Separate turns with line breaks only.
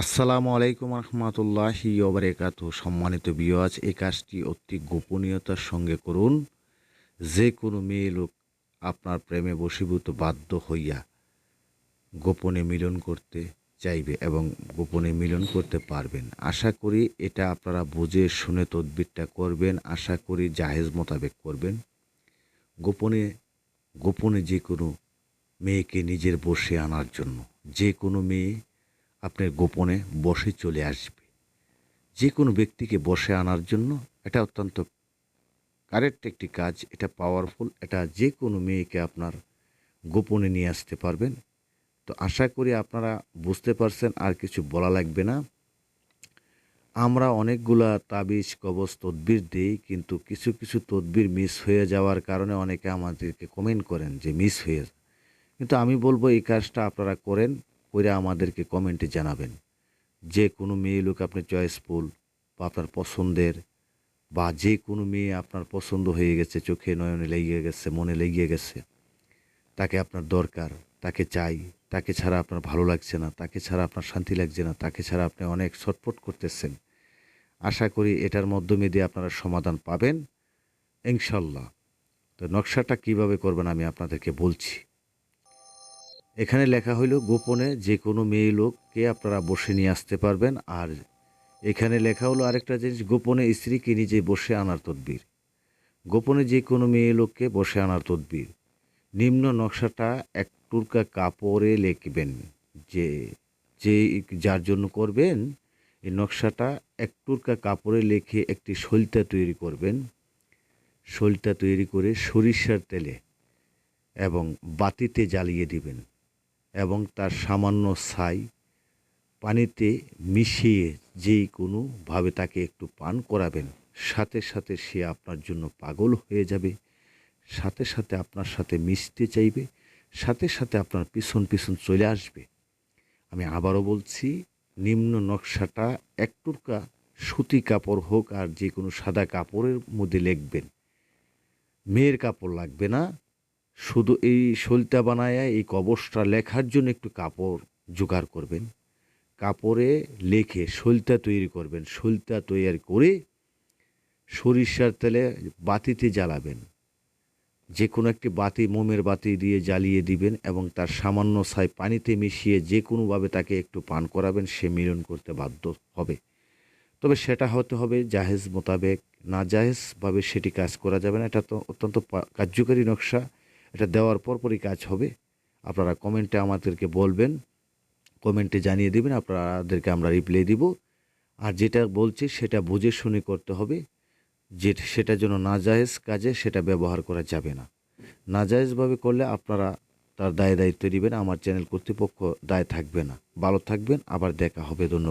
আসসালামু আলাইকুম রহমতুল্লাহি ওবরাকাত সম্মানিত বিওয়াজ এই কাজটি অতি গোপনীয়তার সঙ্গে করুন। যে কোনো মেয়ে লোক আপনার প্রেমে বশীভূত বাধ্য হইয়া গোপনে মিলন করতে চাইবে এবং গোপনে মিলন করতে পারবেন। আশা করি এটা আপনারা বুঝে, শুনে, তদবিরটা করবেন। আশা করি জাহেজ মোতাবেক করবেন। গোপনে গোপনে যে কোনো মেয়েকে নিজের বসে আনার জন্য, যে কোনো মেয়ে আপনার গোপনে বসে চলে আসবে। যে কোনো ব্যক্তিকে বসে আনার জন্য এটা অত্যন্ত কারেক্ট একটি কাজ, এটা পাওয়ারফুল এটা যে কোনো মেয়েকে আপনার গোপনে নিয়ে আসতে পারবেন। তো আশা করি আপনারা বুঝতে পারছেন, আর কিছু বলা লাগবে না। আমরা অনেকগুলা তাবিজ, কবজ, তদবির দিই, কিন্তু কিছু কিছু তদবির মিস হয়ে যাওয়ার কারণে অনেকে আমাদেরকে কমেন্ট করেন যে মিস হয়ে কিন্তু আমি বলব এই কাজটা আপনারা করেন। করে আমাদেরকে কমেন্টে জানাবেন। যে কোনো মেয়ে লোক আপনি চয়েসফুল বা আপনার পছন্দের বা যে কোনো মেয়ে আপনার পছন্দ হয়ে গেছে, চোখে নয়নে লেগে গেছে, মনে লেগে গেছে, তাকে আপনার দরকার, তাকে চাই, তাকে ছাড়া আপনার ভালো লাগছে না, তাকে ছাড়া আপনার শান্তি লাগছে না, তাকে ছাড়া আপনি অনেক ছটফট করতেছেন, আশা করি এটার মাধ্যমে দিয়ে আপনারা সমাধান পাবেন, ইনশাল্লাহ। তো নকশাটা কীভাবে করবেন আমি আপনাদেরকে বলছি। এখানে লেখা হইল, গোপনে যে কোনো মেয়ে লোককে আপনারা বসে নিয়ে আসতে পারবেন। আর এখানে লেখা হলো আরেকটা জিনিস, গোপনে স্ত্রীকে নিজে বসে আনার তদবির। গোপনে যে কোনো মেয়ে লোককে বসে আনার তদবির। নিম্ন নকশাটা এক টুরকা কাপড়ে লিখবেন যে যে যার জন্য করবেন, এই নকশাটা এক টুরকা কাপড়ে লিখে একটি সলতা তৈরি করবেন। সলতা তৈরি করে সরিষার তেলে এবং বাতিতে জ্বালিয়ে দিবেন। এবং তার সামান্য ছাই পানিতে মিশিয়ে যেই কোনোভাবে তাকে একটু পান করাবেন। সাথে সাথে সে আপনার জন্য পাগল হয়ে যাবে। সাথে সাথে আপনার সাথে মিশতে চাইবে। সাথে সাথে আপনার পিছন পিছন চলে আসবে। আমি আবারও বলছি, নিম্ন নকশাটা এক টুকরা সুতি কাপড় হোক আর যে কোনো সাদা কাপড়ের মধ্যে লিখবেন। মেয়ের কাপড় লাগবে না। শুধু এই সলতা বানায়, এই কবচটা লেখার জন্য একটু কাপড় জোগাড় করবেন। কাপড়ে লেখে সলতা তৈরি করবেন। সলতা তৈরি করে সরিষার তেলে বাতিতে জ্বালাবেন। যে কোনো একটি বাতি মোমের বাতি দিয়ে জ্বালিয়ে দিবেন এবং তার সামান্য ছাই পানিতে মিশিয়ে যে কোনোভাবে তাকে একটু পান করাবেন, সে মিলন করতে বাধ্য হবে। তবে সেটা হতে হবে জাহেজ মোতাবেক। না জাহেজভাবে সেটি কাজ করা যাবে না। এটা তো অত্যন্ত কার্যকারী নকশা। এটা দেওয়ার পরপরই কাজ হবে। আপনারা কমেন্টে আমাদেরকে বলবেন, কমেন্টে জানিয়ে দেবেন, আপনাদেরকে আমরা রিপ্লাই দিব। আর যেটা বলছি সেটা বুঝে শুনে করতে হবে, যে সেটা যেন নাজায়েজ কাজে সেটা ব্যবহার করা যাবে না। নাজায়েজভাবে করলে আপনারা তার দায় দায়িত্ব নেবেন আমার চ্যানেল কর্তৃপক্ষ দায় থাকবে না। ভালো থাকবেন, আবার দেখা হবে, ধন্যবাদ।